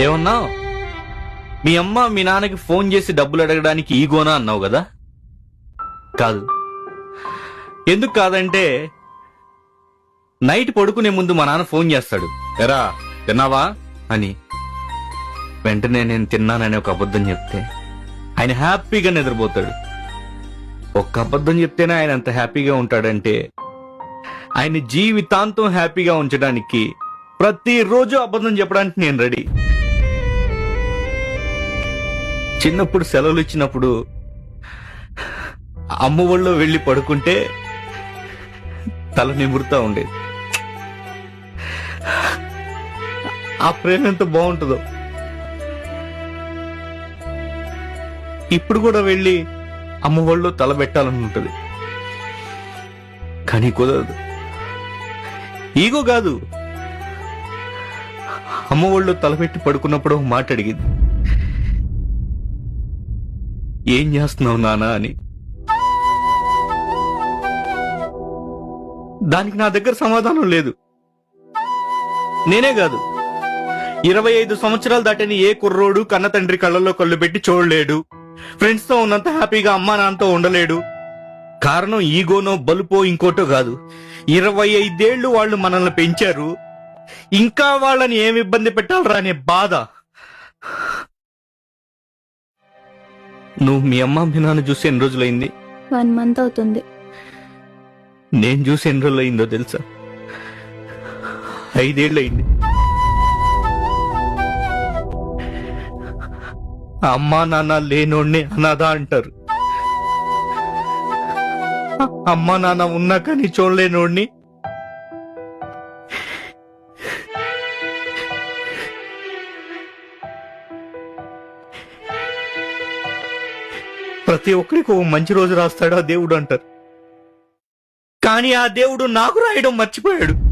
ఏమన్నావు? మీ అమ్మ మీ నాన్నకి ఫోన్ చేసి డబ్బులు అడగడానికి ఈగోనా అన్నావు కదా? కాదు. ఎందుకు కాదంటే నైట్ పడుకునే ముందు మా నాన్న ఫోన్ చేస్తాడు. ఎరా తిన్నావా? అని. వెంటనే నేను తిన్నానని ఒక అబద్ధం చెప్తే ఆయన హ్యాపీగా నిద్రపోతాడు. ఒక్క అబద్ధం చెప్తేనే ఆయన అంత హ్యాపీగా ఉంటాడంటే ఆయన జీవితాంతం హ్యాపీగా ఉంచడానికి ప్రతిరోజు అబద్ధం చెప్పడానికి నేను రెడీ. చిన్నప్పుడు సెలవులు ఇచ్చినప్పుడు అమ్మ ఒళ్ళో వెళ్ళి పడుకుంటే తల నిమురుతా ఉండేది. ఆ ప్రేమ ఎంత బాగుంటుందో. ఇప్పుడు కూడా వెళ్ళి అమ్మ ఒళ్ళో తల పెట్టాలని ఉంటుంది. కానీ కుదరదు. ఈగో కాదు. అమ్మ ఒళ్ళో తలపెట్టి పడుకున్నప్పుడు మాట అడిగింది. ఏం చేస్తున్నావు నానా అని. దానికి నా దగ్గర సమాధానం లేదు. నేనే కాదు. ఇరవై ఐదు సంవత్సరాలు దాటని ఏ కుర్రోడు కన్న తండ్రి కళ్ళల్లో కళ్ళు పెట్టి చూడలేడు. ఫ్రెండ్స్తో ఉన్నంత హ్యాపీగా అమ్మా నాన్నతో ఉండలేడు. కారణం ఈగోనో బలుపో ఇంకోటో కాదు. ఇరవై ఐదేళ్ళు వాళ్ళు మనల్ని పెంచారు. ఇంకా వాళ్ళని ఏమి ఇబ్బంది పెట్టాలరా అనే బాధ. నువ్వు మీ అమ్మ మీ నాన్న చూసి ఎన్ని రోజులైంది? వన్ మంత్ అవుతుంది. నేను చూసి ఎన్ని రోజులు అయిందో తెలుసా? ఐదేళ్ళు అయింది అమ్మా నాన్న లేనోడ్ని అనాథ అంటారు. అమ్మా నాన్న ఉన్నా కానీ చూడలేనోడ్ని ప్రతి ఒక్కరికి ఒక మంచి రోజు రాస్తాడు ఆ దేవుడు అంటారు. కానీ ఆ దేవుడు నాకు రాయడం మర్చిపోయాడు.